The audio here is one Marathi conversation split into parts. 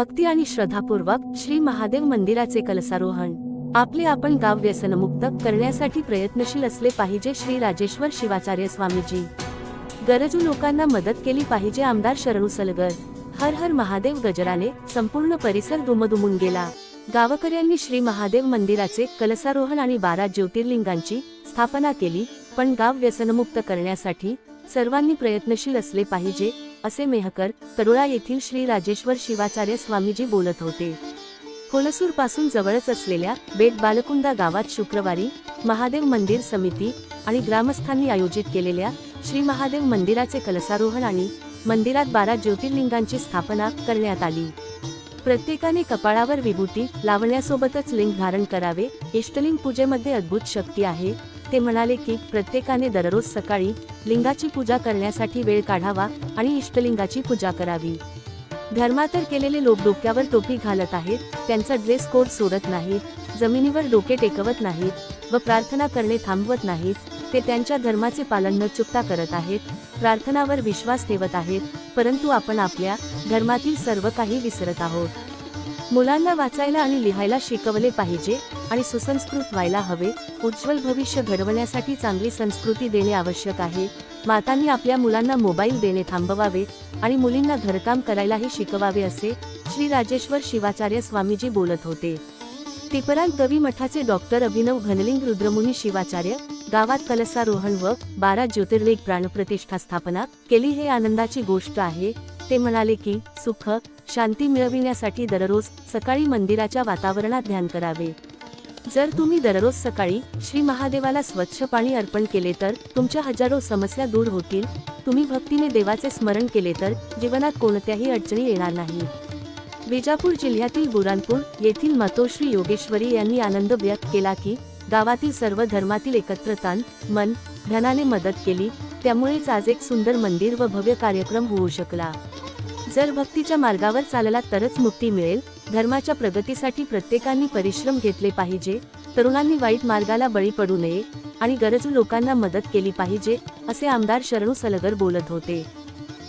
भक्ती आणि श्रद्धापूर्वक श्री महादेव मंदिराचे कलसारोहण. आपले आपण गाव व्यसनमुक्त करण्यासाठी प्रयत्नशील असले पाहिजे श्री राजेश्वर शिवाचार्य स्वामीजी. गरजू लोकांना मदत केली पाहिजे आमदार शरणू सलगर. हर हर महादेव गजराने संपूर्ण परिसर दुमदुमून गेला. गावकऱ्यांनी श्री महादेव मंदिराचे कलसारोहण आणि बारा ज्योतिर्लिंगांची स्थापना केली पण गाव व्यसनमुक्त करण्यासाठी सर्वांनी प्रयत्नशील असले पाहिजे असे मेहकर तरुळा येथील श्री राजेश्वर शिवाचार्य स्वामीजी बोलत होते. कोलसूरपासून जवळच असलेल्या बेट बालकुंदा गावात शुक्रवारी महादेव मंदिर समिती आणि ग्रामस्थांनी आयोजित केलेल्या श्री महादेव मंदिराचे कलसारोहण आणि मंदिरात बारा ज्योतिर्लिंगांची स्थापना करण्यात आली. प्रत्येकाने कपाळावर विभूती लावण्यासोबतच लिंग धारण करावे इष्टलिंग पूजेमध्ये अद्भुत शक्ती आहे ते म्हणाले की प्रत्येकाने दररोज सकाळी लिंगाची पूजा करण्यासाठी वेळ काढावा आणि इष्टलिंगाची पूजा करावी. धर्मातर केलेले लोक डोक्यावर टोपी घालत आहेत त्यांचा ड्रेस कोड सोडत नाहीत जमिनीवर डोके टेकवत नाहीत व प्रार्थना करणे थांबवत नाहीत ते त्यांच्या धर्माचे पालन न चुकता करत आहेत प्रार्थनावर विश्वास ठेवत आहेत परंतु आपण आपल्या धर्मातील सर्व काही विसरत आहोत. मुलांना वाचायला आणि लिहायला शिकवले पाहिजे आणि सुसंस्कृत व्हायला हवे. उज्ज्वल भविष्य घडवण्यासाठी चांगली संस्कृती देणे आवश्यक आहे. मातांनी आपल्या मुलांना मोबाईल देणे थांबवावे आणि मुलींना घरकाम करायलाही शिकवावे असे श्री राजेश्वर शिवाचार्य स्वामीजी बोलत होते. टिपरान दवी मठाचे डॉक्टर अभिनव घनलिंग रुद्रमुनी शिवाचार्य गावात कलसारोहण व बारा ज्योतिर्लिंग प्राणप्रतिष्ठा स्थापना केली हे आनंदाची गोष्ट आहे. ते म्हणाले की सुख शांती मिळविण्यासाठी दररोज सकाळी मंदिराच्या वातावरणात ध्यान करावे. जर तुम्ही दररोज सकाळी श्री महादेवाला स्वच्छ पाणी अर्पण केले तर तुमच्या हजारो समस्या दूर होतील. तुम्ही भक्तीने देवाचे स्मरण केले तर जीवनात कोणत्याही अडचणी येणार नाही. विजापूर जिल्ह्यातील बुरानपूर येथील मातोश्री योगेश्वरी यांनी आनंद व्यक्त केला की गावातील सर्व धर्मातील एकत्रतान मन धनाने मदत केली. त्यामुळेच आज एक सुंदर मंदिर व भव्य कार्यक्रम होऊ शकला. जर भक्तीच्या मार्गावर चालला तरच मुक्ती मिळेल. धर्माच्या प्रगतीसाठी प्रत्येकांनी परिश्रम घेतले पाहिजे तरुणांनी वाईट मार्गाला बळी पडू नये आणि गरजू लोकांना मदत केली पाहिजे असे आमदार शरणू सलगर बोलत होते.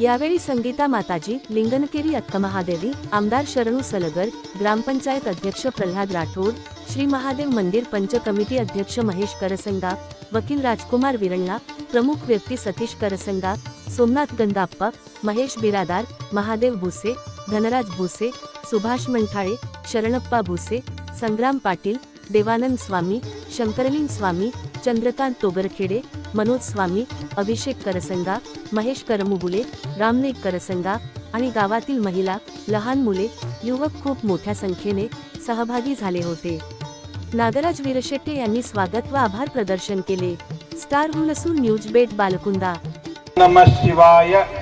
यावेळी संगीता माताजी लिंगनकेरी अक्कमहादेवी आमदार शरणू सलगर ग्रामपंचायत अध्यक्ष प्रल्हाद राठोड श्री महादेव मंदिर पंच कमिटी अध्यक्ष महेश करसंगा वकील राजकुमार विरण्णा प्रमुख व्यक्ती सतीश करसंगा सोमनाथ गंगाप्पा महेश बिरादार महादेव भुसे धनराज भुसे सुभाष मंठाळे शरणप्पा भुसे संग्राम पाटील देवानंद स्वामी शंकरलिंग स्वामी चंद्रकांत तोगरखेडे मनोज स्वामी अभिषेक करसंगा महेश करमुबुले रामनेक करसंगा आणि गावातील महिला लहान मुले युवक खूप मोठ्या संख्येने सहभागी झाले होते. नागराज वीरशेट्टे यांनी स्वागत व आभार प्रदर्शन केले. स्टार हुलसून न्यूज बेट बालकुंदा. नमः शिवाय.